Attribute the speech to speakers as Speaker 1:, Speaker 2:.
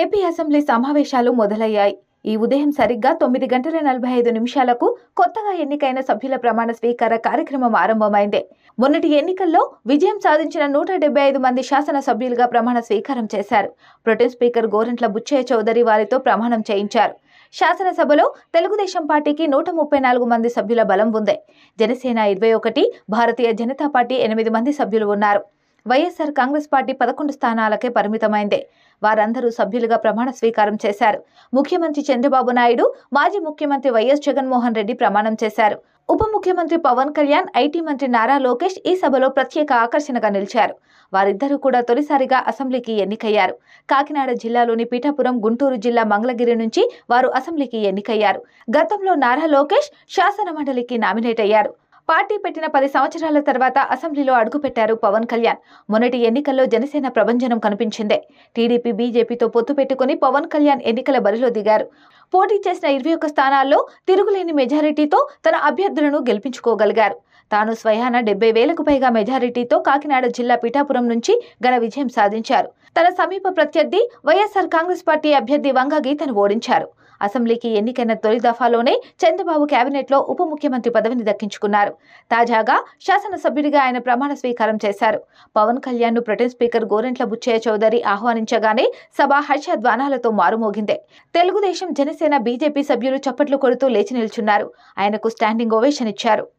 Speaker 1: AP assembly సమావేశాలు మొదలయ్యాయి. ఈ ఉదయం సరిగ్గా తొమ్మిది గంటల నలభై ఐదు నిమిషాలకు కొత్తగా ఎన్నికైన సభ్యుల ప్రమాణ స్వీకార కార్యక్రమం ఆరంభమైంది. మొన్నటి ఎన్నికల్లో విజయం సాధించిన నూట డెబ్బై ఐదు మంది శాసనసభ్యులుగా ప్రమాణ స్వీకారం చేశారు. ప్రొటెం స్పీకర్ గోరంట్ల బుచ్చయ్య చౌదరి వారితో ప్రమాణం చేయించారు. శాసనసభలో తెలుగుదేశం పార్టీకి నూట ముప్పై నాలుగు మంది సభ్యుల బలం ఉంది. జనసేన ఇరవై ఒకటి భారతీయ జనతా పార్టీ ఎనిమిది మంది సభ్యులు ఉన్నారు. వైఎస్ఆర్ కాంగ్రెస్ పార్టీ పదకొండు స్థానాలకే పరిమితమైంది. వారందరూ సభ్యులుగా ప్రమాణ స్వీకారం చేశారు. ముఖ్యమంత్రి చంద్రబాబు నాయుడు మాజీ ముఖ్యమంత్రి వైఎస్ జగన్మోహన్ రెడ్డి ప్రమాణం చేశారు. ఉప ముఖ్యమంత్రి పవన్ కళ్యాణ్ ఐటీ మంత్రి నారా లోకేష్ ఈ సభలో ప్రత్యేక ఆకర్షణగా నిలిచారు. వారిద్దరూ కూడా తొలిసారిగా అసెంబ్లీకి ఎన్నికయ్యారు. కాకినాడ జిల్లాలోని పీఠాపురం గుంటూరు జిల్లా మంగళగిరి నుంచి వారు అసెంబ్లీకి ఎన్నికయ్యారు. గతంలో నారా లోకేష్ శాసన మండలికి నామినేట్ అయ్యారు. పార్టీ పెట్టిన పది సంవత్సరాల తర్వాత అసెంబ్లీలో అడుగుపెట్టారు పవన్ కళ్యాణ్. మొన్నటి ఎన్నికల్లో జనసేన ప్రభంజనం కనిపించిందే. టీడీపీ బీజేపీతో పొత్తు పెట్టుకుని పవన్ కళ్యాణ్ ఎన్నికల బరిలో దిగారు. పోటీ చేసిన ఇరవై ఒక్క స్థానాల్లో తిరుగులేని మెజారిటీతో తన అభ్యర్థులను గెలిపించుకోగలిగారు. తాను స్వయాన డెబ్బై వేలకు పైగా మెజారిటీతో కాకినాడ జిల్లా పిఠాపురం నుంచి ఘన విజయం సాధించారు. తన సమీప ప్రత్యర్థి వైఎస్ఆర్ కాంగ్రెస్ పార్టీ అభ్యర్థి వంగ గీతను ఓడించారు. అసెంబ్లీకి ఎన్నికైన తొలి దఫాలోనే చంద్రబాబు కేబినెట్లో ఉప ముఖ్యమంత్రి పదవిని దక్కించుకున్నారు. తాజాగా శాసనసభ్యుడిగా ఆయన ప్రమాణ స్వీకారం చేశారు. పవన్ కళ్యాణ్ను ప్రొటెం స్పీకర్ గోరెంట్ల బుచ్చయ్య చౌదరి ఆహ్వానించగానే సభ హర్షధ్వానాలతో మారుమోగిందే. తెలుగుదేశం జనసేన బీజేపీ సభ్యులు చప్పట్లు కొడుతూ లేచి నిల్చున్నారు. ఆయనకు స్టాండింగ్ ఓవేషన్ ఇచ్చారు.